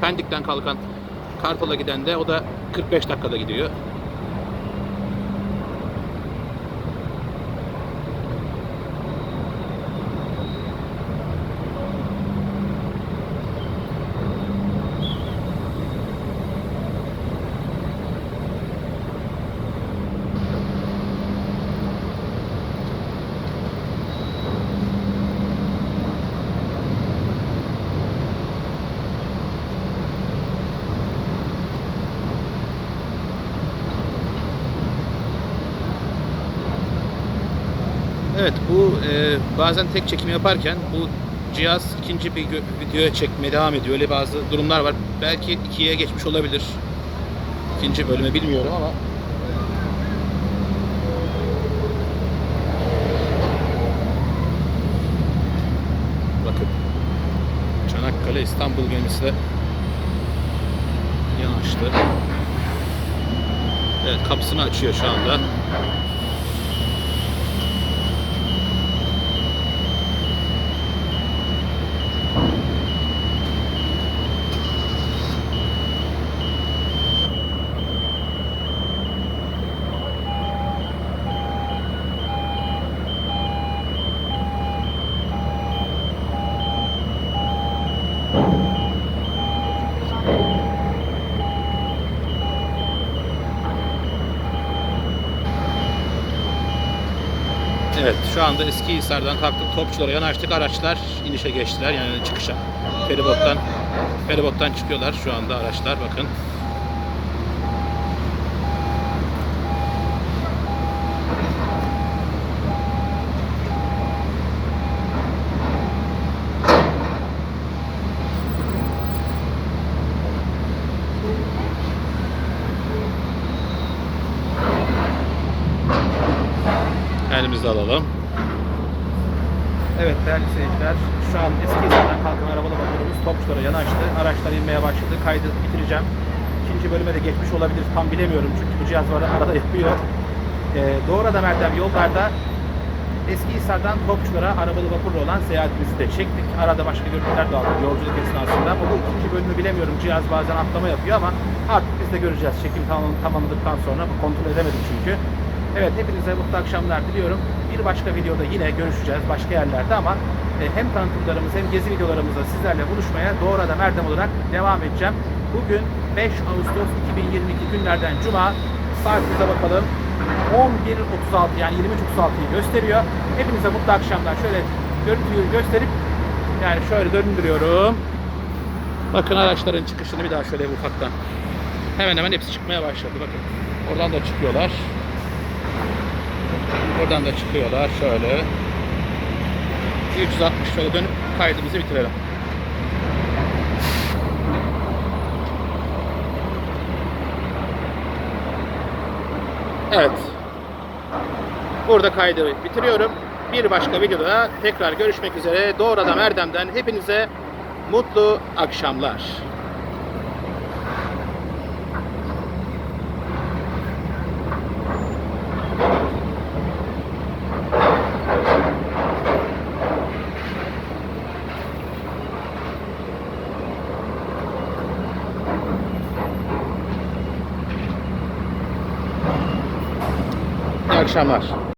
Pendik'ten kalkan Kartal'a giden de o da 45 dakikada gidiyor. Evet bu e, bazen tek çekim yaparken bu cihaz ikinci bir videoya çekmeye devam ediyor. Öyle bazı durumlar var. Belki ikiye geçmiş olabilir. İkinci bölüme bilmiyorum ama. Bakın. Çanakkale İstanbul gemisi de yanaştı. Evet kapısını açıyor şu anda. Evet şu anda eski Hisar'dan kalktık Topçulara yanaştık araçlar inişe geçtiler yani çıkışa feribottan feribottan çıkıyorlar şu anda araçlar bakın. Elimizi alalım. Evet değerli seyirciler, şu an eski İzmir'den kalkan arabalı vapurumuz Topçulara yanaştı. Araçlar inmeye başladı. Kaydı bitireceğim. İkinci bölüme de geçmiş olabilir. Tam bilemiyorum çünkü bu cihaz var arada yapıyor. Ee, Doğru Adam Erdem yollarda eski Hisar'dan Topçulara arabalı vapurla olan seyahatimizi de çektik. Arada başka görüntüler de aldık yolculuk esnasında. Ama bu ikinci bölümü bilemiyorum. Cihaz bazen atlama yapıyor ama artık biz de göreceğiz. Çekim tamam, tamamladıktan sonra kontrol edemedim çünkü. Evet hepinize mutlu akşamlar diliyorum. Bir başka videoda yine görüşeceğiz başka yerlerde ama e, hem tanıtımlarımız hem gezi videolarımızda sizlerle buluşmaya Doğru Adam Erdem olarak devam edeceğim. Bugün 5 Ağustos 2022 günlerden Cuma saatimize bakalım. 11.36 yani 23.36'yı gösteriyor. Hepinize mutlu akşamlar. Şöyle görüntüyü gösterip yani şöyle döndürüyorum. Bakın araçların çıkışını bir daha şöyle ufaktan. Hemen hemen hepsi çıkmaya başladı. Bakın. Oradan da çıkıyorlar. Buradan da çıkıyorlar şöyle. 360 şöyle dönüp kaydımızı bitirelim. Evet. Burada kaydı bitiriyorum. Bir başka videoda tekrar görüşmek üzere. Doğru Adam Erdem'den hepinize mutlu akşamlar. İyi akşamlar.